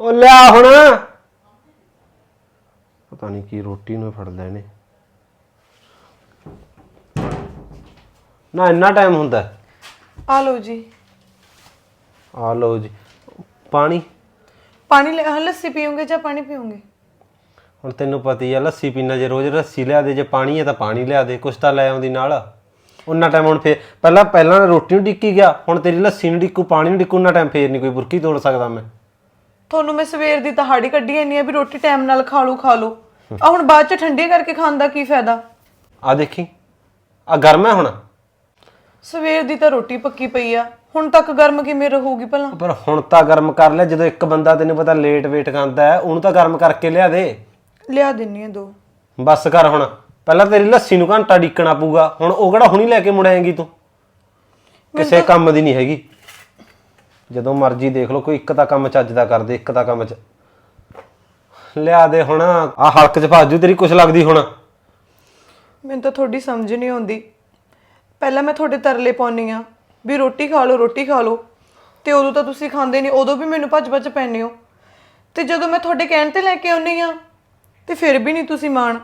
ਉਹ ਲਿਆ ਹੁਣ। ਪਤਾ ਨਹੀਂ ਕੀ ਰੋਟੀ ਨੂੰ ਫੜ ਲੈਣੇ ਨਾ ਇੰਨਾ ਟਾਈਮ ਹੁੰਦਾ? ਆ ਲਓ ਜੀ। ਆ ਲਓ ਜੀ। ਪਾਣੀ? ਪਾਣੀ ਲੈ ਹਾਂ, ਲੱਸੀ ਪੀਓਗੇ ਜਾਂ ਪਾਣੀ ਪੀਓਗੇ? ਹੁਣ ਤੈਨੂੰ ਪਤਾ ਹੀ ਆ ਲੱਸੀ ਪੀਣਾ ਜੇ ਰੋਜ਼ ਲੱਸੀ ਲਿਆ ਦੇ ਜੇ ਪਾਣੀ ਹੈ ਤਾਂ ਪਾਣੀ ਲਿਆ ਦੇ ਕੁਛ ਤਾਂ ਲੈ ਆਉਂਦੀ ਨਾਲ। ਉਹਨਾਂ ਟਾਈਮ ਹੁਣ ਫੇਰ ਪਹਿਲਾਂ ਪਹਿਲਾਂ ਰੋਟੀ ਨੂੰ ਡਿੱਕੀ ਗਿਆ ਹੁਣ ਤੇਰੀ ਲੱਸੀ ਨੂੰ ਡਿੱਕੂ ਪਾਣੀ ਨੂੰ ਡਿੱਕੂ ਉਹਨਾਂ ਟਾਈਮ ਫੇਰ ਨਹੀਂ ਕੋਈ ਬੁਰਕੀ ਤੋੜ ਸਕਦਾ ਮੈਂ। ਤੁਹਾਨੂੰ ਮੈਂ ਸਵੇਰ ਦੀ ਤਹਾੜੀ ਕੱਢੀ ਇੰਨੀ ਆ ਵੀ ਰੋਟੀ ਟਾਈਮ ਨਾਲ ਖਾ ਲਓ ਖਾ ਲਓ। ਆ ਹੁਣ ਬਾਅਦ ਚ ਠੰਡੀ ਕਰਕੇ ਖਾਣ ਦਾ ਕੀ ਫਾਇਦਾ? ਆ ਦੇਖੀ ਆ ਗਰਮ ਹੈ ਹੁਣ। ਸਵੇਰ ਦੀ ਤਾਂ ਰੋਟੀ ਪੱਕੀ ਪਈ ਆ। ਹੁਣ ਤੱਕ ਗਰਮ ਕਿਵੇਂ ਰਹੂਗੀ ਭਲਾ? ਪਰ ਹੁਣ ਤਾਂ ਗਰਮ ਕਰ ਲਿਆ ਜਦੋਂ ਇੱਕ ਬੰਦਾ ਤੈਨੂੰ ਪਤਾ ਲੇਟ ਵੇਟ ਖਾਂਦਾ ਹੈ ਉਹਨੂੰ ਤਾਂ ਗਰਮ ਕਰਕੇ ਲਿਆ ਦੇ। ਲਿਆ ਦਿੰਨੀ ਆ ਦੋ। ਬਸ ਕਰ ਹੁਣ। ਪਹਿਲਾਂ ਤੇਰੀ ਲੱਸੀ ਨੂੰ ਘੰਟਾ ਡਿੱਕਣਾ ਪਊਗਾ ਹੁਣ ਉਹ ਕਿਹੜਾ ਹੁਣੀ ਲੈ ਕੇ ਮੁੜ ਆਏਂਗੀ ਤੂੰ ਕਿਸੇ ਕੰਮ ਦੀ ਨਹੀਂ ਹੈਗੀ। ਜਦੋਂ ਮਰਜ਼ੀ ਦੇਖ ਲਓ, ਕੋਈ ਇੱਕ ਤਾਂ ਕੰਮ ਚੱਜ ਦਾ ਕਰਦੇ, ਇੱਕ ਤਾਂ ਕੰਮ ਚ। ਲਿਆ ਦੇ ਹੁਣ ਆ ਹਲਕ ਚ ਫਾਜੂ ਤੇਰੀ ਕੁਛ ਲੱਗਦੀ ਹੁਣ। ਮੈਨੂੰ ਤਾਂ ਤੁਹਾਡੀ ਸਮਝ ਨਹੀਂ ਆਉਂਦੀ। ਪਹਿਲਾਂ ਮੈਂ ਤੁਹਾਡੇ ਤਰਲੇ ਪਾਉਣੀ ਆ ਵੀ ਰੋਟੀ ਖਾ ਲਓ, ਰੋਟੀ ਖਾ ਲਓ। ਤੇ ਉਦੋਂ ਤਾਂ ਤੁਸੀਂ ਖਾਂਦੇ ਨਹੀਂ, ਉਦੋਂ ਵੀ ਮੈਨੂੰ ਭੱਜ-ਭੱਜ ਪੈਂਦੇ ਹੋ। ਤੇ ਜਦੋਂ ਮੈਂ ਤੁਹਾਡੇ ਕਹਿਣ ਤੇ ਲੈ ਕੇ ਆਉਣੀ ਆ ਤੇ ਫਿਰ ਵੀ ਨਹੀਂ ਤੁਸੀਂ ਮਾਣ।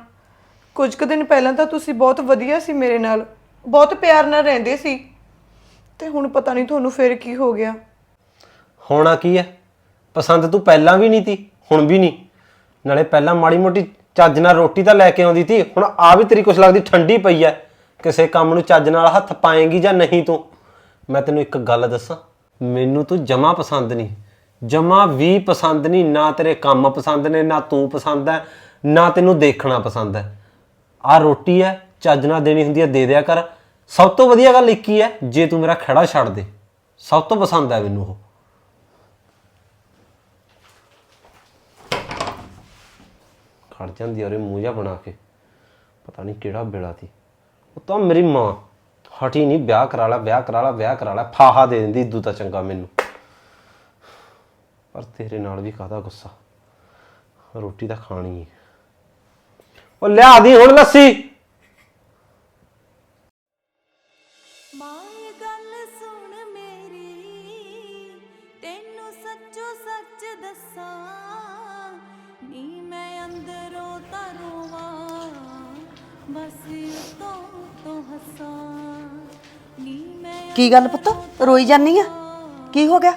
ਕੁਝ ਕੁ ਦਿਨ ਪਹਿਲਾਂ ਤਾਂ ਤੁਸੀਂ ਬਹੁਤ ਵਧੀਆ ਸੀ ਮੇਰੇ ਨਾਲ, ਬਹੁਤ ਪਿਆਰ ਨਾਲ ਰਹਿੰਦੇ ਸੀ। ਤੇ ਹੁਣ ਪਤਾ ਨਹੀਂ ਤੁਹਾਨੂੰ ਫਿਰ ਕੀ ਹੋ ਗਿਆ। ਹੋਣਾ ਕੀ ਹੈ ਪਸੰਦ ਤੂੰ ਪਹਿਲਾਂ ਵੀ ਨਹੀਂ ਤੀ, ਹੁਣ ਵੀ ਨਹੀਂ। ਨਾਲੇ ਪਹਿਲਾਂ ਮਾੜੀ ਮੋਟੀ ਚੱਜ ਨਾਲ ਰੋਟੀ ਤਾਂ ਲੈ ਕੇ ਆਉਂਦੀ ਤੀ, ਹੁਣ ਆ ਵੀ ਤੇਰੀ ਕੁਛ ਲੱਗਦੀ ਠੰਡੀ ਪਈ ਐ। ਕਿਸੇ ਕੰਮ ਨੂੰ ਚੱਜ ਨਾਲ ਹੱਥ ਪਾਏਂਗੀ ਜਾਂ ਨਹੀਂ ਤੂੰ? ਮੈਂ ਤੈਨੂੰ ਇੱਕ ਗੱਲ ਦੱਸਾਂ, ਮੈਨੂੰ ਤੂੰ ਜਮਾ ਪਸੰਦ ਨਹੀਂ। ਜਮਾ ਵੀ ਪਸੰਦ ਨਹੀਂ, ਨਾ ਤੇਰੇ ਕੰਮ ਪਸੰਦ ਨੇ, ਨਾ ਤੂੰ ਪਸੰਦ ਹੈ ਨਾ ਤੈਨੂੰ ਦੇਖਣਾ ਪਸੰਦ ਹੈ ਆ ਰੋਟੀ ਹੈ ਚੱਜ ਨਾਲ ਦੇਣੀ ਹੁੰਦੀ ਹੈ ਦੇ ਦਿਆ ਕਰ। ਸਭ ਤੋਂ ਵਧੀਆ ਗੱਲ ਇੱਕ ਹੀ ਹੈ ਜੇ ਤੂੰ ਮੇਰਾ ਖੜਾ ਛੱਡ ਦੇ। ਸਭ ਤੋਂ ਪਸੰਦ ਹੈ ਮੈਨੂੰ ਉਹ। ਖੜ ਜਾਂਦੀ ਔਰੇ ਮੂੰਹ ਜਿਹਾ ਬਣਾ ਕੇ। ਪਤਾ ਨਹੀਂ ਕਿਹੜਾ ਬੇੜਾ ਸੀ। ਉਹ ਤਾਂ ਮੇਰੀ ਮਾਂ, ਹਟੀ ਨਹੀਂ ਵਿਆਹ ਕਰਾ ਲਾ, ਵਿਆਹ ਕਰਾ ਲਾ, ਵਿਆਹ ਕਰਾ ਲਾ, ਫਾਹਾ ਦੇ ਦਿੰਦੀ ਇਦੂ ਤਾਂ ਚੰਗਾ ਮੈਨੂੰ। ਪਰ ਤੇਰੇ ਨਾਲ ਵੀ ਕਾਹਦਾ ਗੁੱਸਾ? ਰੋਟੀ ਤਾਂ ਖਾਣੀ ਹੈ ਉਹ ਲਿਆ ਦੀ ਹੁਣ ਲੱਸੀ। ਕੀ ਗੱਲ ਪੁੱਤ? ਰੋਈ ਜਾਨੀ ਆ? ਕੀ ਹੋ ਗਿਆ?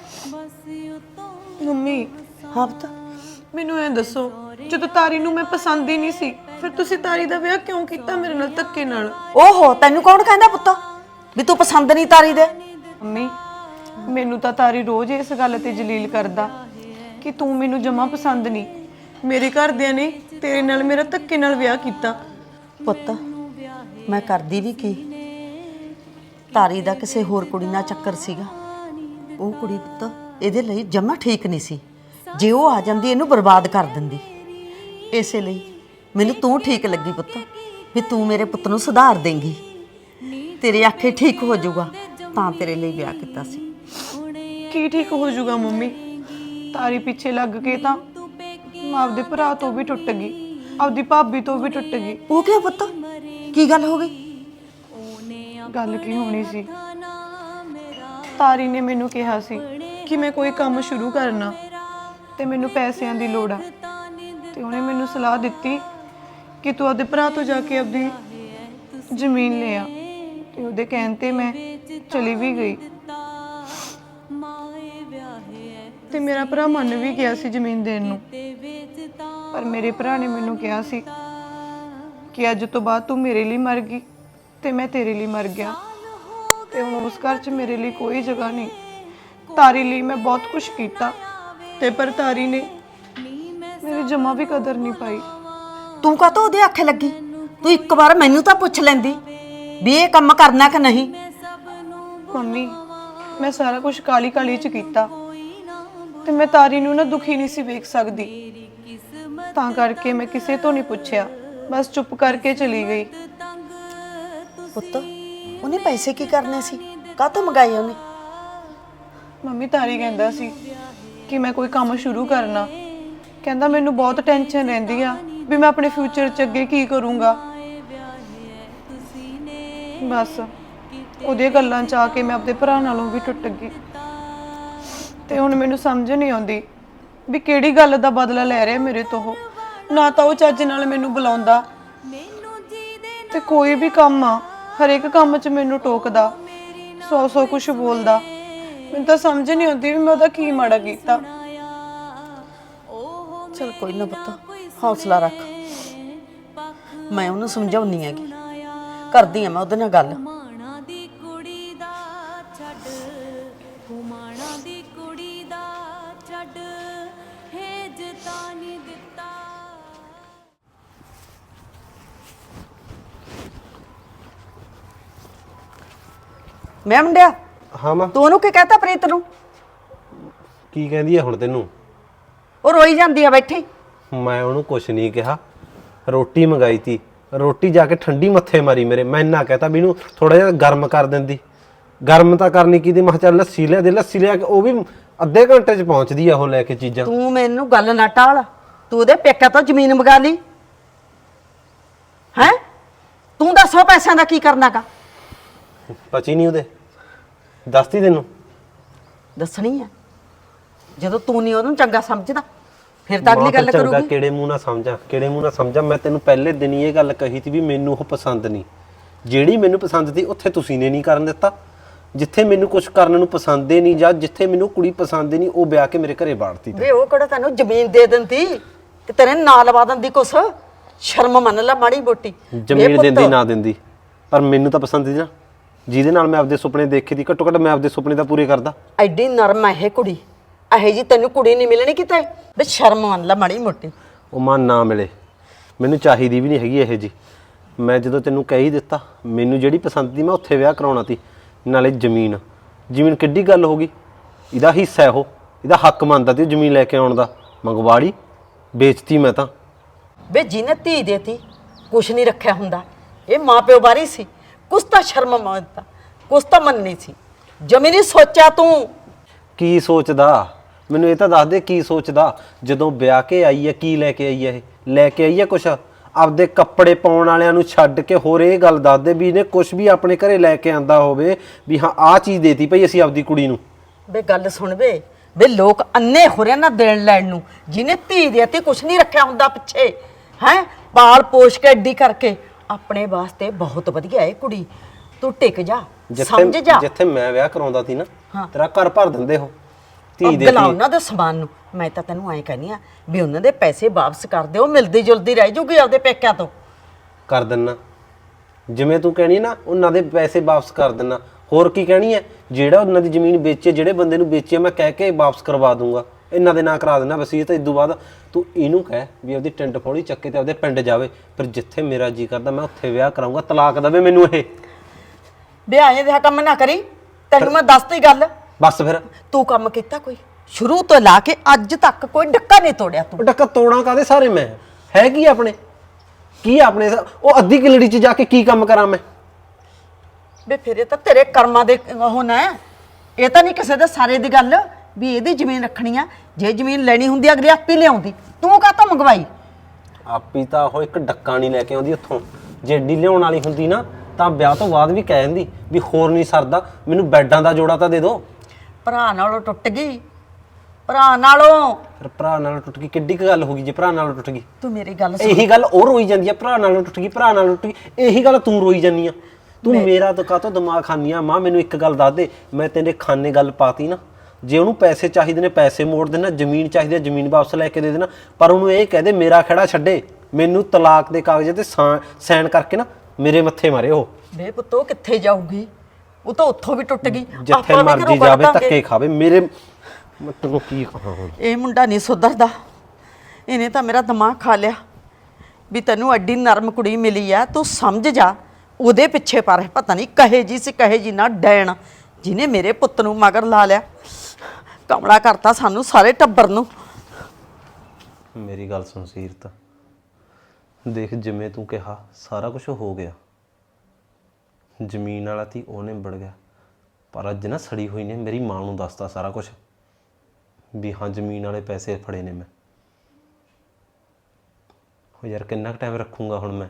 ਮੰਮੀ। ਹਾਂ ਪੁੱਤ। ਮੈਨੂੰ ਐਂ ਦੱਸੋ ਜਦੋਂ ਤਾਰੀ ਨੂੰ ਮੈਂ ਪਸੰਦ ਹੀ ਨਹੀਂ ਸੀ ਫਿਰ ਤੁਸੀਂ ਤਾਰੀ ਦਾ ਵਿਆਹ ਕਿਉਂ ਕੀਤਾ ਮੇਰੇ ਨਾਲ ਧੱਕੇ ਨਾਲ? ਓਹੋ ਤੈਨੂੰ ਕੌਣ ਕਹਿੰਦਾ ਪੁੱਤ? ਵੀ ਤੂੰ ਪਸੰਦ ਨਹੀਂ ਤਾਰੀ ਦੇ। ਮੰਮੀ ਮੈਨੂੰ ਤਾਂ ਤਾਰੀ ਰੋਜ਼ ਇਸ ਗੱਲ ਤੇ ਜਲੀਲ ਕਰਦਾ ਕਿ ਤੂੰ ਮੈਨੂੰ ਜਮਾ ਪਸੰਦ ਨਹੀਂ। ਮੇਰੇ ਘਰਦਿਆਂ ਨੇ ਤੇਰੇ ਨਾਲ ਮੇਰਾ ਧੱਕੇ ਨਾਲ ਵਿਆਹ ਕੀਤਾ। ਪੁੱਤ ਮੈਂ ਕਰਦੀ ਵੀ ਕੀ? ਤਾਰੀ ਦਾ ਕਿਸੇ ਹੋਰ ਕੁੜੀ ਨਾਲ ਚੱਕਰ ਸੀਗਾ। ਉਹ ਕੁੜੀ ਪੁੱਤ ਇਹਦੇ ਲਈ ਜਮਾ ਠੀਕ ਨਹੀਂ ਸੀ। ਜੇ ਉਹ ਆ ਜਾਂਦੀ ਇਹਨੂੰ ਬਰਬਾਦ ਕਰ ਦਿੰਦੀ। ਇਸੇ ਲਈ ਮੈਨੂੰ ਤੂੰ ਠੀਕ ਲੱਗੀ ਪੁੱਤ ਵੀ ਤੂੰ ਮੇਰੇ ਪੁੱਤ ਨੂੰ ਸੁਧਾਰ ਦੇਂਗੀ। ਤੇਰੇ ਆਖੇ ਠੀਕ ਹੋ ਜਾਊਗਾ ਤਾਂ ਤੇਰੇ ਲਈ ਵਿਆਹ ਕੀਤਾ ਸੀ। ਕੀ ਠੀਕ ਹੋ ਜਾਊਗਾ ਮੰਮੀ? ਤਾਰੀ ਪਿੱਛੇ ਲੱਗ ਕੇ ਤਾਂ ਮੈਂ ਆਪਦੇ ਭਰਾ ਤੋਂ ਵੀ ਟੁੱਟ ਗਈ ਆਪਦੀ ਭਾਬੀ ਤੋਂ ਵੀ ਟੁੱਟ ਗਈ। ਉਹ ਕਿਉਂ ਪੁੱਤ? ਕੀ ਗੱਲ ਹੋ ਗਈ? ਗੱਲ ਕੀ ਹੋਣੀ ਸੀ? ਤਾਰੀ ਨੇ ਮੈਨੂੰ ਕਿਹਾ ਸੀ ਕਿ ਮੈਂ ਕੋਈ ਕੰਮ ਸ਼ੁਰੂ ਕਰਨਾ ਤੇ ਮੈਨੂੰ ਪੈਸਿਆਂ ਦੀ ਲੋੜ ਆ। ਤੇ ਉਹਨੇ ਮੈਨੂੰ ਸਲਾਹ ਦਿੱਤੀ ਕਿ ਤੂੰ ਆਪਦੇ ਭਰਾ ਤੋਂ ਜਾ ਕੇ ਆਪਦੀ ਜ਼ਮੀਨ ਲੈ ਆ। ਤੇ ਉਹਦੇ ਕਹਿਣ ਤੇ ਮੈਂ ਚਲੀ ਵੀ ਗਈ। ਤੇ ਮੇਰਾ ਭਰਾ ਮੰਨ ਵੀ ਗਿਆ ਸੀ ਜ਼ਮੀਨ ਦੇਣ ਨੂੰ। ਪਰ ਮੇਰੇ ਭਰਾ ਨੇ ਮੈਨੂੰ ਕਿਹਾ ਸੀ ਕਿ ਅੱਜ ਤੋਂ ਬਾਅਦ ਤੂੰ ਮੇਰੇ ਲਈ ਮਰ ਗਈ। ਤੇ ਮੈਂ ਤੇਰੇ ਲਈ ਮਰ ਗਿਆ। ਤੇ ਹੁਣ ਉਸ ਘਰ 'ਚ ਮੇਰੇ ਲਈ ਕੋਈ ਜਗ੍ਹਾ ਨਹੀਂ। ਤਾਰੀ ਲਈ ਮੈਂ ਬਹੁਤ ਕੁਝ ਕੀਤਾ। ਤੇ ਪਰ ਤਾਰੀ ਨੇ ਮੇਰੀ ਜਮਾ ਵੀ ਕਦਰ ਨਹੀਂ ਪਾਈ। ਤੂੰ ਕਾਹਤੋਂ ਉਹਦੇ ਆਖੇ ਲੱਗੀ? ਤੂੰ ਇੱਕ ਵਾਰ ਮੈਨੂੰ ਤਾਂ ਪੁੱਛ ਲੈਂਦੀ ਵੀ ਇਹ ਕੰਮ ਕਰਨਾ ਕਿ ਨਹੀਂ? ਮੰਮੀ ਮੈਂ ਸਾਰਾ ਕੁਝ ਕਾਲੀ ਕਾਲੀ 'ਚ ਕੀਤਾ। ਤੇ ਮੈਂ ਤਾਰੀ ਨੂੰ ਨਾ ਦੁਖੀ ਨਹੀਂ ਸੀ ਵੇਖ ਸਕਦੀ। ਤਾਂ ਕਰਕੇ ਮੈਂ ਕਿਸੇ ਤੋਂ ਨਹੀਂ ਪੁੱਛਿਆ। ਬਸ ਚੁੱਪ ਕਰਕੇ ਚਲੀ ਗਈ। ਪੁੱਤ, ਉਹਨੇ ਪੈਸੇ ਕੀ ਕਰਨੇ ਸੀ? ਕਾਹਤੋਂ ਮੰਗਾਏ ਉਹਨੇ? ਮੰਮੀ ਤਾਰੀ ਕਹਿੰਦਾ ਸੀ ਕਿ ਮੈਂ ਕੋਈ ਕੰਮ ਸ਼ੁਰੂ ਕਰਨਾ। ਕਹਿੰਦਾ ਮੈਨੂੰ ਬਹੁਤ ਟੈਨਸ਼ਨ ਰਹਿੰਦੀ ਆ ਵੀ ਮੈਂ ਆਪਣੇ ਫਿਊਚਰ 'ਚ ਅੱਗੇ ਕੀ ਕਰੂੰਗਾ। ਬਸ, ਉਹਦੀਆਂ ਗੱਲਾਂ 'ਚ ਆ ਕੇ ਮੈਂ ਆਪਣੇ ਭਰਾ ਨਾਲੋਂ ਵੀ ਟੁੱਟ ਗਈ। ਤੇ ਹੁਣ ਮੈਨੂੰ ਸਮਝ ਨਹੀਂ ਆਉਂਦੀ ਵੀ ਕਿਹੜੀ ਗੱਲ ਦਾ ਬਦਲਾ ਲੈ ਰਿਹਾ ਮੇਰੇ ਤੋਂ ਉਹ। ਨਾ ਤਾਂ ਉਹ ਚੱਜ ਨਾਲ ਮੈਨੂੰ ਬੁਲਾਉਂਦਾ। ਤੇ ਕੋਈ ਵੀ ਕੰਮ ਆ ਹਰੇਕ ਕੰਮ 'ਚ ਮੈਨੂੰ ਟੋਕਦਾ, ਸੌ ਸੌ ਕੁਝ ਬੋਲਦਾ। ਮੈਨੂੰ ਤਾਂ ਸਮਝ ਨਹੀਂ ਆਉਂਦੀ ਵੀ ਮੈਂ ਉਹਦਾ ਕੀ ਮਾੜਾ ਕੀਤਾ। ਉਹ ਚਲ ਕੋਈ ਨਾ ਪੁੱਤ, ਹੌਸਲਾ ਰੱਖ। ਮੈਂ ਉਹਨੂੰ ਸਮਝਾਉਣੀ ਹੈਗੀ। ਕਰਦੀ ਆ ਮੈਂ ਉਹਦੇ ਨਾਲ ਗੱਲ। ਮੈਂ ਮੁੰਡਿਆ? ਹਾਂ ਮਾਂ। ਤੂੰ ਉਹਨੂੰ ਕੀ ਕਹਤਾ ਪ੍ਰੀਤ ਨੂੰ? ਕੀ ਕਹਿੰਦੀ ਹੈ ਹੁਣ ਤੈਨੂੰ? ਉਹ ਰੋਈ ਜਾਂਦੀ ਆ ਬੈਠੀ। ਮੈਂ ਉਹਨੂੰ ਕੁਛ ਨਹੀਂ ਕਿਹਾ। ਰੋਟੀ ਮੰਗਾਈ ਤੀ। ਰੋਟੀ ਜਾ ਕੇ ਠੰਡੀ ਮੱਥੇ ਮਾਰੀ ਮੇਰੇ। ਮੈਂ ਇੰਨਾ ਕਹਤਾ ਵੀ ਇਹਨੂੰ ਥੋੜਾ ਜਿਹਾ ਗਰਮ ਕਰ ਦਿੰਦੀ। ਗਰਮ ਤਾਂ ਕਰਨੀ ਕੀ ਦੀ? ਮੈਂ ਕਿਹਾ ਚੱਲ ਲੱਸੀ ਲਿਆ ਦੇ। ਲੱਸੀ ਲਿਆ ਕੇ ਉਹ ਵੀ ਅੱਧੇ ਘੰਟੇ ਚ ਪਹੁੰਚਦੀ ਆ ਉਹ ਲੈ ਕੇ ਚੀਜ਼ਾਂ। ਤੂੰ ਮੈਨੂੰ ਗੱਲ ਨਾ ਟਾਲ। ਤੂੰ ਉਹਦੇ ਪੇਕਾ ਤੋਂ ਜ਼ਮੀਨ ਮੰਗਾ ਲਈ। ਹੈ? ਤੂੰ ਦੱਸੋ ਪੈਸਿਆਂ ਦਾ ਕੀ ਕਰਨਾਗਾ? ਪਚੀ ਨਹੀਂ ਉਹਦੇ। ਦੱਸਤੀ ਤੈਨੂੰ? ਦੱਸਣੀ ਆ। ਜਦੋਂ ਤੂੰ ਨਹੀਂ ਉਹਨੂੰ ਚੰਗਾ ਸਮਝਦਾ ਫਿਰ ਤਾਂ ਅਗਲੀ ਗੱਲ ਕਰੂਗੀ। ਕਿਹੜੇ ਮੂੰਹ ਨਾਲ ਸਮਝਾਂ ਕਿਹੜੇ ਮੂੰਹ ਨਾਲ ਸਮਝਾਂ? ਮੈਂ ਤੈਨੂੰ ਪਹਿਲੇ ਦਿਨ ਹੀ ਇਹ ਗੱਲ ਕਹੀ ਤੀ ਵੀ ਮੈਨੂੰ ਉਹ ਪਸੰਦ ਨਹੀਂ। ਜਿਹੜੀ ਮੈਨੂੰ ਪਸੰਦ ਸੀ ਉੱਥੇ ਤੁਸੀਂ ਨੇ ਨਹੀਂ ਕਰਨ ਦਿੱਤਾ। ਜਿੱਥੇ ਮੈਨੂੰ ਕੁਝ ਕਰਨ ਨੂੰ ਪਸੰਦ ਹੀ ਨਹੀਂ ਜਾਂ ਜਿੱਥੇ ਮੈਨੂੰ ਕੁੜੀ ਪਸੰਦ ਹੀ ਨਹੀਂ ਉਹ ਵਿਆਹ ਕੇ ਮੇਰੇ ਘਰੇ ਬਾੜਤੀ ਵੇ ਉਹ ਕਿਹੜਾ ਤੈਨੂੰ ਜ਼ਮੀਨ ਦੇ ਦਿੰਦੀ? ਕਿ ਤੇਰੇ ਨਾਂ ਲਵਾ ਦਿੰਦੀ ਕੁਛ? ਸ਼ਰਮ ਮੰਨ ਲੈ ਮਾੜੀ ਬੋਟੀ ਜ਼ਮੀਨ ਦਿੰਦੀ ਨਾ ਦਿੰਦੀ। ਪਰ ਮੈਨੂੰ ਤਾਂ ਪਸੰਦ ਸੀ ਨਾ। ਜਿਹਦੇ ਨਾਲ ਮੈਂ ਆਪਦੇ ਸੁਪਨੇ ਦੇਖੇ ਦੀ ਘੱਟੋ ਘੱਟ ਮੈਂ ਆਪਦੇ ਸੁਪਨੇ ਤਾਂ ਪੂਰੇ ਕਰਦਾ। ਐਡੀ ਨਰਮ ਹੈ ਇਹ ਕੁੜੀ। ਇਹੋ ਜੀ ਤੈਨੂੰ ਕੁੜੀ ਨਹੀਂ ਮਿਲਣੀ ਕਿਤੇ? ਵੇ ਸ਼ਰਮ ਮੰਨ ਲੈ ਮਾੜੀ ਮੋਟੀ। ਉਹ ਮਾਂ ਨਾ ਮਿਲੇ। ਮੈਨੂੰ ਚਾਹੀਦੀ ਵੀ ਨਹੀਂ ਹੈਗੀ ਇਹ ਜੀ ਮੈਂ ਜਦੋਂ ਤੈਨੂੰ ਕਹਿ ਹੀ ਦਿੱਤਾ ਮੈਨੂੰ ਜਿਹੜੀ ਪਸੰਦ ਸੀ ਮੈਂ ਉੱਥੇ ਵਿਆਹ ਕਰਾਉਣਾ ਸੀ ਨਾਲੇ ਜ਼ਮੀਨ। ਜ਼ਮੀਨ ਕਿੱਡੀ ਗੱਲ ਹੋ ਗਈ? ਇਹਦਾ ਹਿੱਸਾ ਹੈ ਉਹ ਇਹਦਾ ਹੱਕ ਮੰਨਦਾ ਤੇ ਜ਼ਮੀਨ ਲੈ ਕੇ ਆਉਣ ਦਾ। ਮੰਗਵਾੜੀ ਵੇਚਤੀ ਮੈਂ ਤਾਂ। ਵੇ ਜਿਹਨੇ ਧੀ ਦੇਤੀ ਕੁਛ ਨਹੀਂ ਰੱਖਿਆ ਹੁੰਦਾ। ਇਹ ਮਾਪਿਓ ਬਾਰੀ ਸੀ। ਕੁਛ ਤਾਂ ਸ਼ਰਮ ਮੰਨਦਾ ਕੁਛ ਤਾਂ ਮੰਨਣੀ ਸੀ। ਜਮੀ ਨਹੀਂ ਸੋਚਿਆ ਤੂੰ। ਕੀ ਸੋਚਦਾ? ਮੈਨੂੰ ਇਹ ਤਾਂ ਦੱਸ ਦੇ ਕੀ ਸੋਚਦਾ? ਜਦੋਂ ਵਿਆਹ ਕੇ ਆਈ ਹੈ ਕੀ ਲੈ ਕੇ ਆਈ ਹੈ ਇਹ? ਲੈ ਕੇ ਆਈ ਹੈ ਕੁਛ? ਆਪਦੇ ਕੱਪੜੇ ਪਾਉਣ ਵਾਲਿਆਂ ਨੂੰ ਛੱਡ ਕੇ ਹੋਰ ਇਹ ਗੱਲ ਦੱਸ ਦੇ ਵੀ ਇਹਨੇ ਕੁਛ ਵੀ ਆਪਣੇ ਘਰੇ ਲੈ ਕੇ ਆਂਦਾ ਹੋਵੇ ਵੀ ਹਾਂ ਆਹ ਚੀਜ਼ ਦੇਤੀ ਭਈ ਅਸੀਂ ਆਪਦੀ ਕੁੜੀ ਨੂੰ। ਵੇ ਗੱਲ ਸੁਣ ਵੇ ਵੇ ਲੋਕ ਅੰਨੇ ਹੋ ਰਹੇ ਨਾ ਦੇਣ ਲੈਣ ਨੂੰ। ਜਿਹਨੇ ਧੀ ਦੇਤੀ ਕੁਛ ਨਹੀਂ ਰੱਖਿਆ ਹੁੰਦਾ ਪਿੱਛੇ ਹੈ? ਪਾਲ ਪੋਸ਼ ਕੇ ਐਡੀ ਕਰਕੇ। ਆਪਣੇ ਵਾਸਤੇ ਬਹੁਤ ਵਧੀਆ ਹੈ ਕੁੜੀ। ਤੂੰ ਟਿਕ ਜਾ ਸਮਝ ਜਾ। ਜਿੱਥੇ ਮੈਂ ਵਿਆਹ ਕਰਾਉਂਦਾ ਸੀ ਨਾ ਹਾਂ। ਤੇਰਾ ਘਰ ਭਰ ਦਿੰਦੇ ਹੋ ਧੀ ਦੇ ਲਾ ਉਹਨਾਂ ਦੇ ਸਮਾਨ ਨੂੰ। ਮੈਂ ਤਾਂ ਤੈਨੂੰ ਐਂ ਕਹਿੰਦੀ ਆ ਵੀ ਉਹਨਾਂ ਦੇ ਪੈਸੇ ਵਾਪਸ ਕਰ ਦਿਓ ਮਿਲਦੀ ਜੁਲਦੀ ਰਹਿ ਜੂਗੀ ਆਪਦੇ ਪੇਕਿਆਂ ਤੋਂ। ਕਰ ਦਿੰਨਾ। ਜਿਵੇਂ ਤੂੰ ਕਹਿਣੀ ਨਾ ਉਹਨਾਂ ਦੇ ਪੈਸੇ ਵਾਪਸ ਕਰ ਦਿੰਨਾ। ਹੋਰ ਕੀ ਕਹਿਣੀ ਹੈ ਜਿਹੜਾ ਉਹਨਾਂ ਦੀ ਜ਼ਮੀਨ ਵੇਚੇ ਜਿਹੜੇ ਬੰਦੇ ਨੂੰ ਵੇਚੀ ਆ ਮੈਂ ਕਹਿ ਕੇ ਵਾਪਸ ਕਰਵਾ ਦੂੰਗਾ। ਇਹਨਾਂ ਦੇ ਨਾਂ ਕਰਾ ਦੇਣਾ ਵਸੀਅਤ ਇਦੋਂ ਬਾਅਦ ਤੂੰ ਇਹਨੂੰ ਕਹਿ ਵੀ ਆਪਦੀ ਟਿੰਡ ਫੋੜੀ ਚੱਕੇ ਤੇ ਆਪਦੇ ਪਿੰਡ ਜਾਵੇ। ਪਰ ਜਿੱਥੇ ਮੇਰਾ ਜੀ ਕਰਦਾ ਮੈਂ ਉੱਥੇ ਵਿਆਹ ਕਰਾਉਂਗਾ ਤਲਾਕ ਦਵੇ ਮੈਨੂੰ ਇਹ। ਵਿਆਹੇ ਦੇ ਕੰਮ ਨਾ ਕਰੀ ਤੈਨੂੰ ਮੈਂ ਦੱਸਤੀ ਗੱਲ। ਬਸ ਫਿਰ। ਤੂੰ ਕੰਮ ਕੀਤਾ ਕੋਈ? ਸ਼ੁਰੂ ਤੋਂ ਲਾ ਕੇ ਅੱਜ ਤੱਕ ਕੋਈ ਡੱਕਾ ਨਹੀਂ ਤੋੜਿਆ ਤੂੰ। ਉਹ ਡੱਕਾ ਤੋੜਾਂ ਕਾਦੇ ਸਾਰੇ ਮੈਂ? ਹੈ ਕੀ ਆਪਣੇ? ਕੀ ਆਪਣੇ? ਉਹ ਅੱਧੀ ਕਿਲੜੀ ਚ ਜਾ ਕੇ ਕੀ ਕੰਮ ਕਰਾਂ ਮੈਂ? ਵੇ ਫਿਰ ਇਹ ਤਾਂ ਤੇਰੇ ਕਰਮਾਂ ਦੇ ਹੋਣਾ ਹੈ। ਇਹ ਤਾਂ ਨਹੀਂ ਕਿਸੇ ਦੇ ਸਾਰੇ ਦੀ ਗੱਲ। ਵੀ ਇਹਦੀ ਜ਼ਮੀਨ ਰੱਖਣੀ ਆ ਜੇ ਜ਼ਮੀਨ ਲੈਣੀ ਹੁੰਦੀ ਅਗਲੀ ਆਪੀ ਲਿਆਉਂਦੀ। ਤੂੰ ਕਾਹਤੋਂ ਮੰਗਵਾਈ? ਆਪੀ ਤਾਂ ਉਹ ਇੱਕ ਡੱਕਾ ਨਹੀਂ ਲੈ ਕੇ ਆਉਂਦੀ ਉੱਥੋਂ। ਜੇ ਏਡੀ ਲਿਆਉਣ ਵਾਲੀ ਹੁੰਦੀ ਨਾ ਤਾਂ ਵਿਆਹ ਤੋਂ ਬਾਅਦ ਵੀ ਕਹਿ ਦਿੰਦੀ ਵੀ ਹੋਰ ਨਹੀਂ ਸਰਦਾ ਮੈਨੂੰ ਬੈੱਡਾਂ ਦਾ ਜੋੜਾ ਤਾਂ ਦੇ ਦਿਓ ਭਰਾ ਨਾਲੋਂ ਟੁੱਟ ਗਈ। ਭਰਾ ਨਾਲੋਂ। ਫਿਰ ਭਰਾ ਨਾਲ ਟੁੱਟ ਗਈ ਕਿੱਡੀ ਕੁ ਗੱਲ ਹੋ ਗਈ ਜੇ ਭਰਾ ਨਾਲ ਟੁੱਟ ਗਈ? ਤੂੰ ਮੇਰੀ ਗੱਲ ਸੁਣ। ਇਹੀ ਗੱਲ ਉਹ ਰੋਈ ਜਾਂਦੀ ਆ ਭਰਾ ਨਾਲ ਟੁੱਟ ਗਈ ਭਰਾ ਨਾਲ ਟੁੱਟ ਗਈ ਇਹੀ ਗੱਲ ਤੂੰ ਰੋਈ ਜਾਂਦੀ ਆ। ਤੂੰ ਮੇਰਾ ਤਾਂ ਕਾਹਤੋਂ ਦਿਮਾਗ ਖਾਨੀ ਆ? ਮਾਂ ਮੈਨੂੰ ਇੱਕ ਗੱਲ ਦੱਸ ਦੇ ਮੈਂ ਤੇਰੇ ਖਾਨੇ ਗੱਲ ਪਾਤੀ ਨਾ। ਜੇ ਉਹਨੂੰ ਪੈਸੇ ਚਾਹੀਦੇ ਨੇ ਪੈਸੇ ਮੋੜ ਦੇਣਾ ਜ਼ਮੀਨ ਚਾਹੀਦੀ ਹੈ ਜ਼ਮੀਨ ਵਾਪਸ ਲੈ ਕੇ ਦੇ ਦੇਣਾ। ਪਰ ਉਹਨੂੰ ਇਹ ਕਹਦੇ ਮੇਰਾ ਖੜਾ ਛੱਡੇ ਮੈਨੂੰ ਤਲਾਕ ਦੇ ਕਾਗਜ਼ਾਂ ਤੇ ਸਾਈਨ ਕਰਕੇ ਨਾ ਮੇਰੇ ਮੱਥੇ ਮਾਰੇ ਉਹ। ਵੇ ਪੁੱਤੋ ਕਿੱਥੇ ਜਾਊਗੀ? ਉਹ ਤਾਂ ਉੱਥੋਂ ਵੀ ਟੁੱਟ ਗਈ। ਜਿੱਥੇ ਮਰਜ਼ੀ ਜਾਵੇ। ਧੱਕੇ ਖਾਵੇ। ਮੇਰੇ ਮੈਂ ਤੈਨੂੰ ਕੀ ਕਹਾਂ ਇਹ ਮੁੰਡਾ ਨਹੀਂ ਸੁਧਰਦਾ। ਇਹਨੇ ਤਾਂ ਮੇਰਾ ਦਿਮਾਗ ਖਾ ਲਿਆ। ਵੀ ਤੈਨੂੰ ਐਡੀ ਨਰਮ ਕੁੜੀ ਮਿਲੀ ਆ ਤੂੰ ਸਮਝ ਜਾ। ਉਹਦੇ ਪਿੱਛੇ ਪਰ ਪਤਾ ਨਹੀਂ ਕਹੇ ਜੀ ਸੀ ਕਹੇ ਜੀ ਨਾ ਡੈਣ। ਜਿਹਨੇ ਮੇਰੇ ਪੁੱਤ ਨੂੰ ਮਗਰ ਲਾ ਲਿਆ। ਕਮਲਾ ਕਰਤਾ ਸਾਨੂੰ ਸਾਰੇ ਟੱਬਰ ਨੂੰ। ਮੇਰੀ ਗੱਲ ਸੁਣ ਸੀਰਤ। ਦੇਖ ਜਿਵੇਂ ਤੂੰ ਕਿਹਾ, ਸਾਰਾ ਕੁਝ ਹੋ ਗਿਆ। ਜ਼ਮੀਨ ਵਾਲਾ ਤੀ ਉਹਨੇ ਵੜ ਗਿਆ। ਪਰ ਅੱਜ ਨਾ ਸੜੀ ਹੋਈ ਨੇ, ਮੇਰੀ ਮਾਂ ਨੂੰ ਦੱਸਤਾ ਸਾਰਾ ਕੁਝ ਵੀ ਹਾਂ, ਜ਼ਮੀਨ ਵਾਲੇ ਪੈਸੇ ਫੜੇ ਨੇ ਮੈਂ। ਹੋ ਯਾਰ, ਕਿੰਨਾ ਟਾਈਮ ਰੱਖੂੰਗਾ ਹੁਣ ਮੈਂ?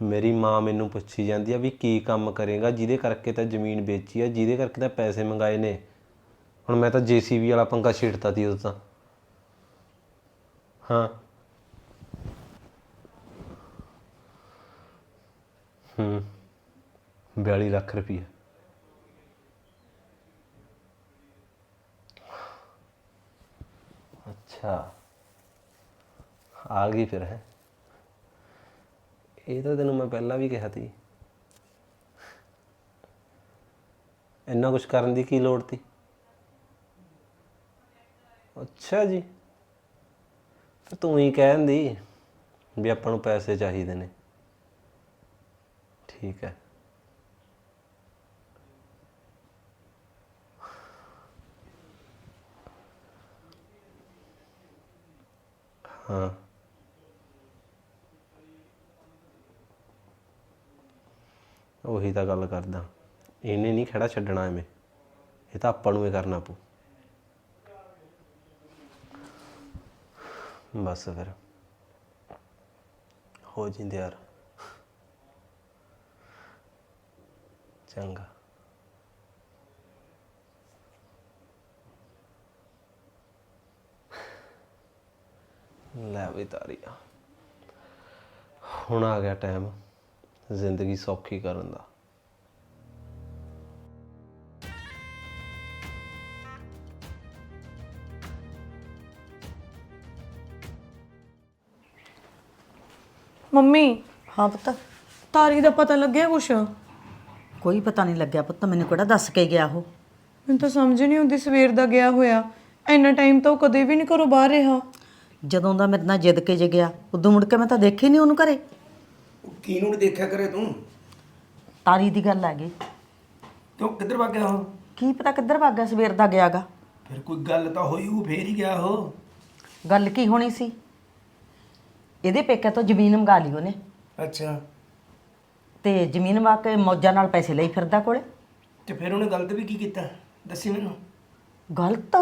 ਮੇਰੀ ਮਾਂ ਮੈਨੂੰ ਪੁੱਛੀ ਜਾਂਦੀ ਆ ਵੀ ਕੀ ਕੰਮ ਕਰੇਗਾ, ਜਿਹਦੇ ਕਰਕੇ ਤਾਂ ਜ਼ਮੀਨ ਵੇਚੀ ਆ, ਜਿਹਦੇ ਕਰਕੇ ਤਾਂ ਪੈਸੇ ਮੰਗਾਏ ਨੇ। ਹੁਣ ਮੈਂ ਤਾਂ ਜੀਸੀਬੀ ਵਾਲਾ ਪੰਗਾ ਛੇੜਤਾ ਤੀ ਉਦੋਂ ਤਾਂ। ਹਾਂ। ਹੂੰ। 42 ਲੱਖ ਰੁਪਏ ਅੱਛਾ। ਆ ਗਈ ਫਿਰ, ਹੈ। ਇਹ ਤਾਂ ਤੈਨੂੰ ਮੈਂ ਪਹਿਲਾਂ ਵੀ ਕਿਹਾ ਸੀ ਇੰਨਾ ਕੁਝ ਕਰਨ ਦੀ ਕੀ ਲੋੜ ਸੀ ਅੱਛਾ ਜੀ। ਫਿਰ ਤੂੰ ਹੀ ਕਹਿਣ ਦੀ ਵੀ ਆਪਾਂ ਨੂੰ ਪੈਸੇ ਚਾਹੀਦੇ ਨੇ। ਠੀਕ ਹੈ। ਹਾਂ। ਉਹੀ ਤਾਂ ਗੱਲ ਕਰਦਾ। ਇਹਨੇ ਨਹੀਂ ਖੜਾ ਛੱਡਣਾ ਐਵੇਂ। ਇਹ ਤਾਂ ਆਪਾਂ ਨੂੰ ਹੀ ਕਰਨਾ ਪਊ। ਬਸ ਫਿਰ। ਹੋ ਜਿੰਦੇ ਯਾਰ। ਚੰਗਾ। ਲੈ ਵੀ ਤਾਰੀਆ। ਹੁਣ ਆ ਗਿਆ ਟਾਈਮ ਜ਼ਿੰਦਗੀ ਸੌਖੀ ਕਰਨ ਦਾ। ਮੰਮੀ ਹਾਂ ਪੁੱਤ। ਤਾਰੀ ਦਾ ਪਤਾ ਲੱਗਿਆ ਕੁਛ? ਕੋਈ ਪਤਾ ਨਹੀਂ ਲੱਗਿਆ ਪੁੱਤ ਮੈਨੂੰ ਕਿਹੜਾ ਦੱਸ ਕੇ ਗਿਆ ਉਹ? ਮੈਨੂੰ ਤਾਂ ਸਮਝ ਨਹੀਂ ਆਉਂਦੀ ਸਵੇਰ ਦਾ ਗਿਆ ਹੋਇਆ। ਇੰਨਾ ਟਾਈਮ ਤਾਂ ਉਹ ਕਦੇ ਵੀ ਨਹੀਂ ਘਰੋਂ ਬਾਹਰ ਰਿਹਾ। ਜਦੋਂ ਦਾ ਮੇਰੇ ਨਾਲ ਜਿੱਦ ਕੇ ਜੇ ਗਿਆ ਉਦੋਂ ਮੁੜ ਕੇ ਮੈਂ ਤਾਂ ਦੇਖੀ ਨਹੀਂ ਉਹਨੂੰ ਘਰੇ। ਕਿਹਨੂੰ ਨੀ ਦੇਖਿਆ ਕਰੇ ਤੂੰ? ਤਾਰੀ ਦੀ ਗੱਲ ਆ ਗਈ। ਤੂੰ ਕਿੱਧਰ ਵਗ ਗਿਆ ਉਹ? ਕੀ ਪਤਾ ਕਿੱਧਰ ਭੱਗ ਗਿਆ ਸਵੇਰ ਦਾ ਗਿਆਗਾ ਫਿਰ ਕੋਈ ਗੱਲ ਤਾਂ ਹੋਈ ਉਹ ਫੇਰ ਹੀ ਗਿਆ ਉਹ। ਗੱਲ ਕੀ ਹੋਣੀ ਸੀ? ਇਹਦੇ ਪੇਕੇ ਤੋਂ ਜ਼ਮੀਨ ਮੰਗਾ ਲਈ ਉਹਨੇ। ਅੱਛਾ। ਤੇ ਜ਼ਮੀਨ ਵਾ ਕੇ ਮੌਜਾਂ ਨਾਲ ਪੈਸੇ ਲਈ ਫਿਰਦਾ ਕੋਲੇ। ਤੇ ਫਿਰ ਉਹਨੇ ਗਲਤ ਵੀ ਕੀ ਕੀਤਾ? ਦੱਸੀ ਮੈਨੂੰ। ਗਲਤ?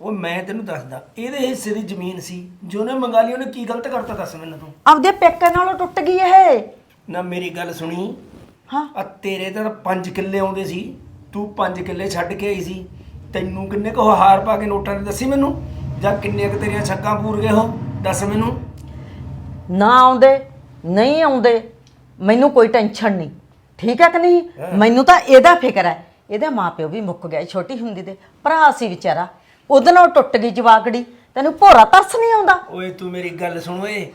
ਉਹ ਮੈਂ ਤੈਨੂੰ ਦੱਸਦਾ ਇਹਦੇ ਹਿੱਸੇ ਦੀ ਜ਼ਮੀਨ ਸੀ ਜੋ ਉਹਨੇ ਮੰਗਾ ਲਈ ਉਹਨੇ ਕੀ ਗਲਤ ਕਰਤਾ ਦੱਸ ਮੈਨੂੰ ਤੂੰ? ਆਪਦੇ ਪੇਕੇ ਨਾਲੋਂ ਟੁੱਟ ਗਈ ਇਹ। ਨਾ ਮੇਰੀ ਗੱਲ ਸੁਣੀ। ਹਾਂ। ਆ ਤੇਰੇ ਤਾਂ 5 ਕਿੱਲੇ ਆਉਂਦੇ ਸੀ ਤੂੰ 5 ਕਿੱਲੇ ਛੱਡ ਕੇ ਆਈ ਸੀ। ਤੈਨੂੰ ਕਿੰਨੇ ਕੁ ਹਾਰ ਪਾ ਕੇ ਨੋਟਾਂ ਦੇ ਦੱਸੀ ਮੈਨੂੰ? ਜਾਂ ਕਿੰਨੇ ਕੁ ਤੇਰੀਆਂ ਛੱਕਾਂ ਪੂਰ ਗਏ ਹੋ? ਦੱਸ ਮੈਨੂੰ। ਨਾ ਆਉਂਦੇ ਨਹੀਂ ਆਉਂਦੇ ਮੈਨੂੰ ਕੋਈ ਟੈਨਸ਼ਨ ਨਹੀਂ। ਠੀਕ ਹੈ ਕਿ ਨਹੀਂ? ਮੈਨੂੰ ਤਾਂ ਇਹਦਾ ਫਿਕਰ ਹੈ। ਇਹਦੇ ਮਾਪਿਓ ਵੀ ਮੁੱਕ ਗਏ ਛੋਟੀ ਹੁੰਦੀ ਦੇ। ਭਰਾ ਸੀ ਵਿਚਾਰਾ। ਉਹਦੇ ਨਾਲ ਟੁੱਟ ਗਈ ਜਵਾਕੜੀ ਤੈਨੂੰ ਭੋਰਾ ਤਰਸ ਨਹੀਂ ਆਉਂਦਾ? ਓਏ ਤੂੰ ਮੇਰੀ ਗੱਲ ਸੁਣ ਓਏ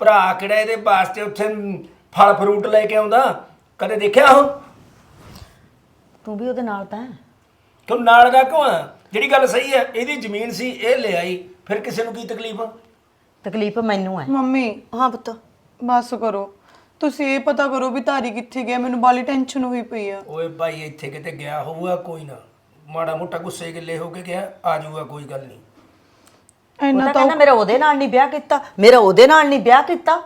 ਭਰਾ ਕਿਹੜਾ ਇਹਦੇ ਵਾਸਤੇ ਉੱਥੇ ਫਲ ਫਰੂਟ ਲੈ ਕੇ ਆਉਂਦਾ? ਕਦੇ ਦੇਖਿਆ ਉਹ? ਤੂੰ ਵੀ ਉਹਦੇ ਨਾਲ ਤਾਂ ਹੈ। ਕਿਉਂ ਨਾਲ ਦਾ ਕਿਉਂ ਆ? ਜਿਹੜੀ ਗੱਲ ਸਹੀ ਹੈ ਇਹਦੀ ਜ਼ਮੀਨ ਸੀ ਇਹ ਲੈ ਆਈ ਫਿਰ ਕਿਸੇ ਨੂੰ ਕੀ ਤਕਲੀਫ? ਤਕਲੀਫ ਮੈਨੂੰ ਹੈ। ਮੰਮੀ ਹਾਂ ਪੁੱਤ। ਬਸ ਕਰੋ। ਤੁਸੀਂ ਇਹ ਪਤਾ ਕਰੋ ਵੀ ਤਾਰੀ ਕਿੱਥੇ ਗਿਆ ਮੈਨੂੰ ਬਾਲੀ ਟੈਨਸ਼ਨ ਹੋਈ ਪਈ ਆ। ਓਏ ਭਾਈ ਇੱਥੇ ਕਿਤੇ ਗਿਆ ਹੋਊਗਾ ਕੋਈ ਨਾ। ਮਾੜਾ ਮੋਟਾ ਗੁੱਸੇ ਗਿੱਲੇ ਹੋ ਕੇ ਗਿਆ ਆ ਜਾਊਗਾ ਕੋਈ ਗੱਲ ਨਹੀਂ। ਉਹ ਇੰਨਾ ਤਾਂ ਤਾਂ ਕਹਿੰਦਾ ਮੇਰਾ ਉਹਦੇ ਨਾਲ ਨਹੀਂ ਵਿਆਹ ਕੀਤਾ ਮੇਰਾ ਉਹਦੇ ਨਾਲ ਨਹੀਂ ਵਿਆਹ ਕੀਤਾ।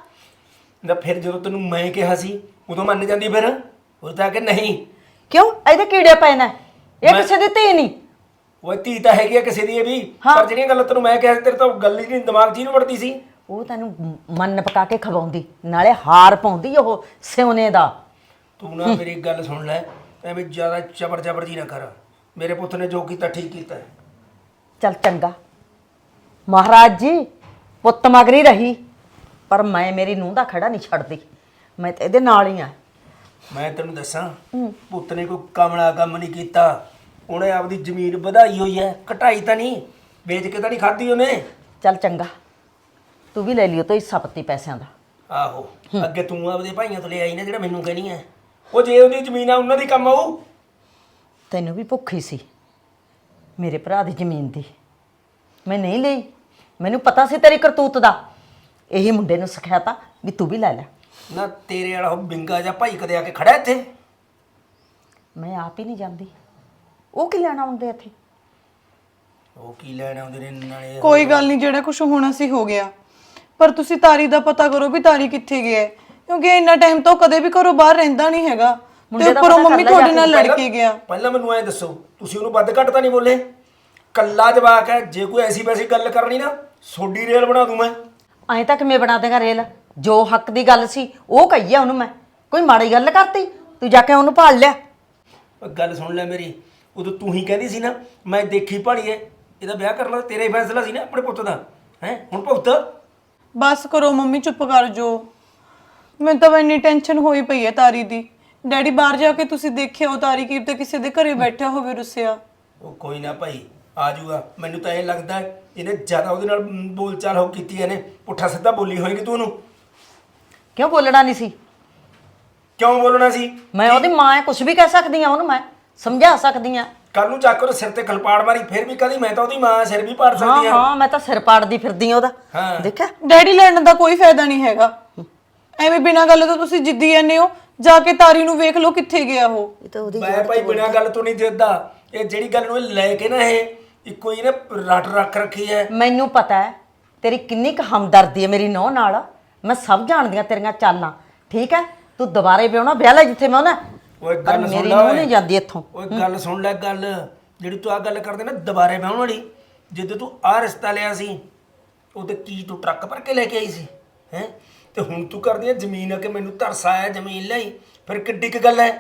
ਨਾ ਫਿਰ ਜਦੋਂ ਤੈਨੂੰ ਮੈਂ ਕਿਹਾ ਸੀ ਉਦੋਂ ਮੰਨ ਜਾਂਦੀ ਫਿਰ? ਉਹ ਤਾਂ ਕਿ ਨਹੀਂ। ਕਿਉਂ? ਇਹਦੇ ਕੀੜੇ ਪਏ ਨੇ ਇਹ ਮੈਂ- ਕਿਸੇ ਦੀ ਧੀ ਨਹੀਂ। ਓਏ ਧੀ ਤਾਂ ਹੈਗੀ ਆ ਕਿਸੇ ਦੀ ਇਹ ਵੀ। ਹਾਂ। ਪਰ ਜਿਹੜੀਆਂ ਗੱਲਾਂ ਤੈਨੂੰ ਮੈਂ ਕਿਹਾ ਸੀ, ਤੇਰੇ ਤਾਂ ਗੱਲ ਹੀ ਨਹੀਂ ਦਿਮਾਗ 'ਚ ਹੀ ਨਹੀਂ ਵੜਦੀ ਸੀ। ਉਹ ਤੈਨੂੰ ਮੰਨ ਪਕਾ ਕੇ ਖਵਾਉਂਦੀ ਨਾਲੇ ਹਾਰ ਪਾਉਂਦੀ ਉਹ ਸਿਉਨੇ ਦਾ। ਤੂੰ ਨਾ ਮੇਰੀ ਗੱਲ ਸੁਣ ਲੈ ਐਵੇਂ ਜ਼ਿਆਦਾ ਚਬਰ ਚਬਰ ਜੀ ਨਾ ਕਰ। ਮੇਰੇ ਪੁੱਤ ਨੇ ਜੋ ਕੀਤਾ ਠੀਕ ਕੀਤਾ ਹੈ। ਚੱਲ ਚੰਗਾ। ਮਹਾਰਾਜ ਜੀ ਪੁੱਤ ਮਗਰੀ ਰਹੀ ਪਰ ਮੈਂ ਮੇਰੀ ਨੂੰਹ ਦਾ ਖੜਾ ਨਹੀਂ ਛੱਡਦੀ। ਮੈਂ ਤਾਂ ਇਹਦੇ ਨਾਲ ਹੀ ਆ। ਮੈਂ ਤੈਨੂੰ ਦੱਸਾਂ ਪੁੱਤ ਨੇ ਕੋਈ ਕਮਲਾ ਕੰਮ ਨਹੀਂ ਕੀਤਾ। ਉਹਨੇ ਆਪਦੀ ਜ਼ਮੀਨ ਵਧਾਈ ਹੋਈ ਹੈ ਘਟਾਈ ਤਾਂ ਨਹੀਂ ਵੇਚ ਕੇ ਤਾਂ ਨਹੀਂ ਖਾਧੀ ਉਹਨੇ। ਚੱਲ ਚੰਗਾ। ਤੂੰ ਵੀ ਲੈ ਲਿਓ ਤੋਂ ਹਿੱਸਾ ਪੱਤੀ ਪੈਸਿਆਂ ਦਾ। ਆਹੋ ਅੱਗੇ ਤੂੰ ਆਪਦੇ ਭਾਈਆਂ ਤੋਂ ਲੈ ਆਈ ਨਾ ਜਿਹੜਾ ਮੈਨੂੰ ਕਹਿਣੀ ਹੈ। ਉਹ ਜੇ ਉਹਦੀ ਜ਼ਮੀਨ ਆ ਉਹਨਾਂ ਦੀ ਕੰਮ ਆਊ। ਤੈਨੂੰ ਵੀ ਭੁੱਖੀ ਸੀ ਮੇਰੇ ਭਰਾ ਦੀ ਜ਼ਮੀਨ ਦੀ। ਮੈਂ ਨਹੀਂ ਲਈ ਮੈਨੂੰ ਪਤਾ ਸੀ ਤੇਰੀ ਕਰਤੂਤ ਦਾ। ਇਹੀ ਮੁੰਡੇ ਨੂੰ ਸਿਖਾਇਆ ਵੀ ਤੂੰ ਵੀ ਲੈ ਲੈ। ਨਾ ਤੇਰੇ ਵਾਲਾ ਉਹ ਬਿੰਗਾ ਜਾਂ ਭਾਈ ਕਦੇ ਆ ਕੇ ਖੜਾ ਇੱਥੇ? ਮੈਂ ਆਪ ਹੀ ਨਹੀਂ ਜਾਂਦੀ। ਉਹ ਕੀ ਲੈਣਾ ਹੁੰਦੇ ਇੱਥੇ? ਉਹ ਕੀ ਲੈਣ ਆਉਂਦੇ ਨੇ ਨਾਲੇ ਕੋਈ ਗੱਲ ਨਹੀਂ ਜਿਹੜਾ ਕੁਝ ਹੋਣਾ ਸੀ ਹੋ ਗਿਆ। ਪਰ ਤੁਸੀਂ ਤਾਰੀ ਦਾ ਪਤਾ ਕਰੋ ਵੀ ਤਾਰੀ ਕਿੱਥੇ ਗਿਆ ਹੈ। ਕਿਉਂਕਿ ਇੰਨਾ ਟਾਈਮ ਤੋਂ ਕਦੇ ਵੀ ਘਰੋਂ ਬਾਹਰ ਰਹਿੰਦਾ ਨਹੀਂ ਹੈਗਾ। ਤੇ ਦਾ ਉੱਪਰੋਂ ਮੰਮੀ ਤੁਹਾਡੇ ਨਾਲ ਲੜ ਕੇ ਗਿਆ। ਪਹਿਲਾਂ ਮੈਨੂੰ ਐ ਦੱਸੋ ਤੁਸੀਂ ਉਹਨੂੰ ਵੱਧ ਘੱਟ ਤਾਂ ਨਹੀਂ ਬੋਲੇ? ਕੱਲਾ ਜਵਾਕ ਹੈ ਜੇ ਕੋਈ ਐਸੀ ਵੈਸੀ ਗੱਲ ਕਰਨੀ ਨਾ ਸੋਡੀ ਰੇਲ ਬਣਾ ਦੂੰ ਮੈਂ। ਐਂ ਤਾਂ ਕਿਵੇਂ ਬਣਾ ਦੇਗਾ ਰੇਲ? ਜੋ ਹੱਕ ਦੀ ਗੱਲ ਸੀ ਉਹ ਕਹੀ ਆ ਉਹਨੂੰ ਮੈਂ। ਕੋਈ ਮਾੜੀ ਗੱਲ ਕਰਤੀ ਤੂੰ ਜਾ ਕੇ ਉਹਨੂੰ ਭਾਲ ਲਿਆ। ਗੱਲ ਸੁਣ ਲੈ ਮੇਰੀ ਉਦੋਂ ਤੂੰ ਹੀ ਕਹਿੰਦੀ ਸੀ ਨਾ ਮੈਂ ਦੇਖੀ ਭਾਲੀਏ ਇਹਦਾ ਵਿਆਹ ਕਰ ਲਾ ਤੇਰਾ ਹੀ ਫੈਸਲਾ ਸੀ ਨਾ ਆਪਣੇ ਪੁੱਤ ਦਾ। ਹੈ ਹੁਣ ਭੁਗਤ। ਬਸ ਕਰੋ ਮੰਮੀ ਚੁੱਪ ਕਰ ਜੋ। ਮੈਨੂੰ ਤਾਂ ਇੰਨੀ ਟੈਨਸ਼ਨ ਹੋਈ ਪਈ ਹੈ ਤਾਰੀ ਦੀ। ਡੈਡੀ ਬਾਹਰ ਜਾ ਕੇ ਤੁਸੀਂ ਦੇਖਿਆ ਉਹ ਤਾਰੀ ਕੀ ਤੇ ਕਿਸੇ ਦੇ ਘਰੇ ਬੈਠਾ ਹੋਵੇ ਰੁੱਸਿਆ? ਉਹ ਕੋਈ ਨਾ ਭਾਈ ਆ ਜਾਊਗਾ ਮੈਨੂੰ ਤਾਂ ਇਹ ਲੱਗਦਾ ਹੈ ਇਹਨੇ ਜ਼ਿਆਦਾ ਉਹਦੇ ਨਾਲ ਬੋਲਚਾਲ ਹੋ ਕੀਤੀ ਇਹਨੇ। ਪੁੱਠਾ ਸਿੱਧਾ ਬੋਲੀ ਹੋਏਗੀ ਤੂੰ ਉਹਨੂੰ। ਕਿਉਂ ਬੋਲਣਾ ਨਹੀਂ ਸੀ? ਕਿਉਂ ਬੋਲਣਾ ਸੀ? ਮੈਂ ਉਹਦੀ ਮਾਂ ਐ ਕੁਝ ਵੀ ਕਹਿ ਸਕਦੀ ਆ ਉਹਨੂੰ ਮੈਂ। ਸਮਝਾ ਸਕਦੀ ਆ ਕੱਲ ਨੂੰ ਚੱਕ ਉਹਦੇ ਸਿਰ ਤੇ ਖਲਪਾੜ ਮਾਰੀ ਫਿਰ ਵੀ ਕਦੀ ਮੈਂ ਤਾਂ ਉਹਦੀ ਮਾਂ ਸਿਰ ਵੀ ਪਾੜ ਹਾਂ ਸਕਦੀ ਆ ਹਾਂ ਮੈਂ ਤਾਂ ਸਿਰ ਪਾੜਦੀ ਫਿਰਦੀ ਆ ਉਹਦਾ। ਹਾਂ। ਦੇਖਿਆ? ਡੈਡੀ ਲੈਣ ਦਾ ਕੋਈ ਫਾਇਦਾ ਨਹੀਂ ਹੈਗਾ। ਐਵੇਂ ਬਿਨਾਂ ਗੱਲ ਤੋਂ ਤੁਸੀਂ ਜਿੱਦੀ ਜਾਂਦੇ ਹੋ। ਜਾ ਕੇ ਤਾਰੀ ਨੂੰ ਵੇਖ ਲਓ ਕਿੱਥੇ ਗਿਆ ਉਹ। ਇਹ ਤਾਂ ਉਹਦੀ ਮੈਂ ਭਾਈ ਬਿਨਾਂ ਗੱਲ ਤੋਂ ਨਹੀਂ ਜਿੱਦਾ ਇਹ ਜਿਹੜੀ ਗੱਲ ਨੂੰ ਇਹ ਲੈ ਕੇ ਨਾ ਇਹ ਇੱਕੋ ਹੀ ਨੇ ਰੱਟ ਰੱਖ ਰੱਖੀ ਹੈ। ਮੈਨੂੰ ਪਤਾ ਹੈ ਤੇਰੀ ਕਿੰਨੀ ਕੁ ਹਮਦਰਦੀ ਹੈ ਮੇਰੀ ਨੌਂ ਨਾਲ। ਮੈਂ ਸਭ ਜਾਣਦੀ ਹਾਂ ਤੇਰੀਆਂ ਚਾਲਾਂ। ਠੀਕ ਹੈ? ਤੂੰ ਦੁਬਾਰੇ ਵਿਆਹਣਾ ਵਿਆਹ ਲੈ ਜਿੱਥੇ ਮੈਂ ਉਹਨਾਂ ਓਏ ਗੱਲ ਸੁਣ ਮੇਰੀ ਲੈ ਨੂੰਹ ਓਏ। ਨਹੀਂ ਜਾਂਦੀ ਇੱਥੋਂ। ਓਏ ਗੱਲ ਸੁਣ ਲੈ ਗੱਲ। ਜਿਹੜੀ ਤੂੰ ਆ ਗੱਲ ਕਰਦੇ ਨਾ ਦੁਬਾਰੇ ਵਿਆਹਣ ਵਾਲੀ ਜਦੋਂ ਤੂੰ ਆ ਰਿਸ਼ਤਾ ਲਿਆ ਸੀ ਉਹ ਤੇ ਕੀ ਤੂੰ ਟਰੱਕ ਭਰ ਕੇ ਲੈ ਕੇ ਆਈ ਸੀ ਹੈ? ਤੇ ਹੁਣ ਤੂੰ ਕਰਦੀ ਹੈ ਜ਼ਮੀਨ ਆ ਕਿ ਮੈਨੂੰ ਤਰਸ ਆਇਆ ਜ਼ਮੀਨ ਲਈ ਫਿਰ ਕਿੱਡੀ ਕੁ ਗੱਲ ਹੈ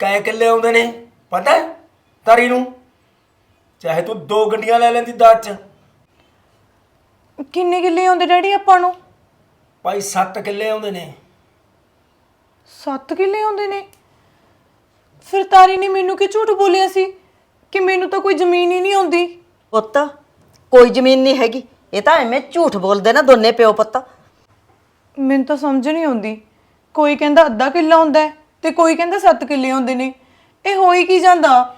ਕੈ ਕਿੱਲੇ ਆਉਂਦੇ ਨੇ ਪਤਾ ਹੈ ਤਾਰੀ ਨੂੰ? ਚਾਹੇ ਤੂੰ ਦੋ ਗੱਡੀਆਂ ਲੈ ਲੈਂਦੀ ਚ। ਕਿੰਨੇ ਕਿੱਲੇ ਆਉਂਦੇ ਡੈਡੀ ਆਪਾਂ ਨੂੰ? ਭਾਈ 7 ਕਿੱਲੇ ਆਉਂਦੇ ਨੇ। 7 ਕਿੱਲੇ ਆਉਂਦੇ ਨੇ? ਫਿਰ ਤਾਰੀ ਨੇ ਮੈਨੂੰ ਕਿ ਝੂਠ ਬੋਲਿਆ ਸੀ ਕਿ ਮੈਨੂੰ ਤਾਂ ਕੋਈ ਜ਼ਮੀਨ ਹੀ ਨਹੀਂ ਆਉਂਦੀ? ਪੁੱਤ ਕੋਈ ਜ਼ਮੀਨ ਨਹੀਂ ਹੈਗੀ। ਇਹ ਤਾਂ ਐਵੇਂ ਝੂਠ ਬੋਲਦੇ ਨਾ ਦੋਨੇ ਪਿਓ ਪੁੱਤ। ਮੈਨੂੰ ਤਾਂ ਸਮਝ ਨਹੀਂ ਆਉਂਦੀ। ਕੋਈ ਕਹਿੰਦਾ ਅੱਧਾ ਕਿੱਲਾ ਹੁੰਦਾ ਹੈ ਤੇ ਕੋਈ ਕਹਿੰਦਾ 7 ਕਿੱਲੇ ਆਉਂਦੇ ਨੇ। ਇਹ ਹੋਈ ਕੀ ਜਾਂਦਾ?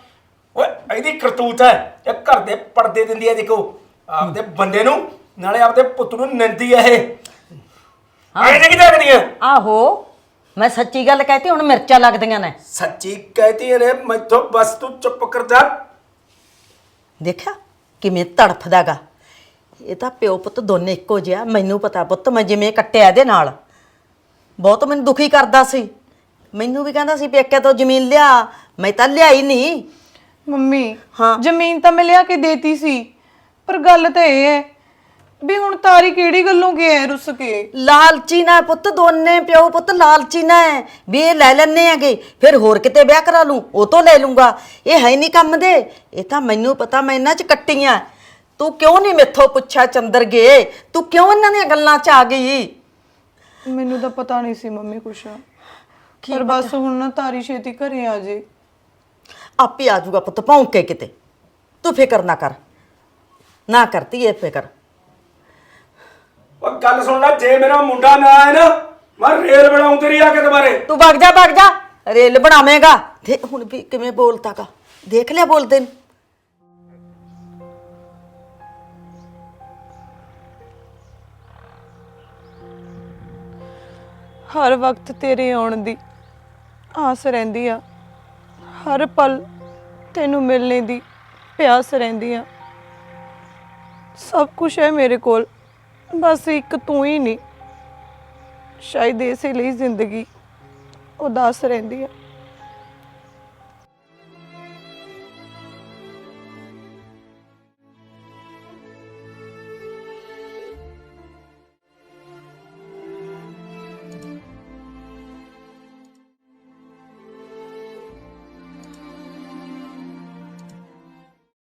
ਓਏ ਇਹਦੀ ਕਰਤੂਤ ਹੈ। ਇਹ ਘਰ ਦੇ ਪਰਦੇ ਦਿੰਦੀ ਹੈ ਦੇਖੋ। ਆਪਦੇ ਬੰਦੇ ਨੂੰ ਨਾਲੇ ਆਪਦੇ ਪੁੱਤ ਨੂੰ ਨਿੰਦੀ ਹੈ ਇਹ। ਆਏ ਕੀ ਦੇਖਦੀ ਹੈ ਆਹੋ ਮੈਂ ਸੱਚੀ ਗੱਲ ਕਹਿਤੀ ਹੁਣ ਮਿਰਚਾਂ ਲੱਗਦੀਆਂ ਨੇ। ਸੱਚੀ ਕਹਤੀ ਨੇ ਮੈਥੋਂ ਬਸ ਤੂੰ ਚੁੱਪ ਕਰ ਜਾ। ਦੇਖਿਆ ਕਿਵੇਂ ਤੜਫਦਾਗਾ ਇਹ ਤਾਂ ਪਿਓ ਪੁੱਤ ਦੋਨੇ ਇੱਕੋ ਜਿਹਾ ਮੈਨੂੰ ਪਤਾ ਪੁੱਤ ਮੈਂ ਜਿਵੇਂ ਕੱਟਿਆ ਇਹਦੇ ਨਾਲ। ਬਹੁਤ ਮੈਨੂੰ ਦੁਖੀ ਕਰਦਾ ਸੀ। ਮੈਨੂੰ ਵੀ ਕਹਿੰਦਾ ਸੀ ਪੇਕੇ ਤੋਂ ਜ਼ਮੀਨ ਲਿਆ ਮੈਂ ਤਾਂ ਲਿਆਈ ਨਹੀਂ। ਮੰਮੀ ਹਾਂ। ਜ਼ਮੀਨ ਤਾਂ ਮੈਂ ਲਿਆ ਕੇ ਦੇਤੀ ਸੀ ਪਰ ਗੱਲ ਤਾਂ ਇਹ ਹੈ ਵੀ ਹੁਣ ਤਾਰੀ ਕਿਹੜੀ ਗੱਲੋਂ ਗਿਆ ਹੈ ਰੁੱਸ ਕੇ? ਲਾਲਚੀ ਨਾ ਪੁੱਤ ਦੋਨੇ ਪਿਓ ਪੁੱਤ ਲਾਲਚੀ ਨਾ ਹੈ। ਵੀ ਇਹ ਲੈ ਲੈਣੇ ਆਗੇ ਫਿਰ ਹੋਰ ਕਿਤੇ ਵਿਆਹ ਕਰਾ ਲੂੰ ਉਹ ਤੋਂ ਲੈ ਲੂੰਗਾ। ਇਹ ਹੈ ਨਹੀਂ ਕੰਮ ਦੇ। ਇਹ ਤਾਂ ਮੈਨੂੰ ਪਤਾ ਮੈਂ ਇਹਨਾਂ 'ਚ ਕੱਟੀਆਂ ਤੂੰ ਕਿਉਂ ਨਹੀਂ ਮੈਥੋਂ ਪੁੱਛਿਆ ਚੰਦਰ ਗਏ ਤੂੰ ਕਿਉਂ ਇਹਨਾਂ ਦੀਆਂ ਗੱਲਾਂ 'ਚ ਆ ਗਈ? ਮੈਨੂੰ ਤਾਂ ਪਤਾ ਨਹੀਂ ਸੀ ਮੰਮੀ ਕੁਛ। ਪਰ ਬਸ ਹੁਣ ਨਾ ਤਾਰੀ ਛੇਤੀ ਘਰੇ ਆ ਜੇ। ਆਪੇ ਆ ਜਾਊਗਾ ਪੁੱਤ ਭੌਂਕ ਕੇ ਕਿਤੇ। ਤੂੰ ਫਿਕਰ ਨਾ ਕਰ। ਨਾ ਕਰਤੀ ਇਹ ਫਿਕਰ। ਓ ਗੱਲ ਸੁਣ ਲੈ ਜੇ ਮੇਰਾ ਮੁੰਡਾ ਨਾ ਆਇਆ ਨਾ ਮੈਂ ਰੇਲ ਬਣਾਉਂ ਤੇਰੀ ਆ ਕੇ ਦੁਬਾਰੇ ਤੂੰ ਵਗ ਜਾ ਵਗ ਜਾ। ਰੇਲ ਬਣਾਵੇਂਗਾ। ਤੇ ਹੁਣ ਵੀ ਕਿਵੇਂ ਬੋਲਤਾਗਾ? ਦੇਖ ਲਿਆ ਬੋਲਦੇ ਨੂੰ। ਹਰ ਵਕਤ ਤੇਰੇ ਆਉਣ ਦੀ ਆਸ ਰਹਿੰਦੀ ਆ। ਹਰ ਪਲ ਤੈਨੂੰ ਮਿਲਣੇ ਦੀ ਪਿਆਸ ਰਹਿੰਦੀ ਆ। ਸਭ ਕੁਝ ਹੈ ਮੇਰੇ ਕੋਲ, ਬਸ ਇੱਕ ਤੂੰ ਹੀ ਨਹੀਂ। ਸ਼ਾਇਦ ਇਸੇ ਲਈ ਜ਼ਿੰਦਗੀ ਉਦਾਸ ਰਹਿੰਦੀ ਆ।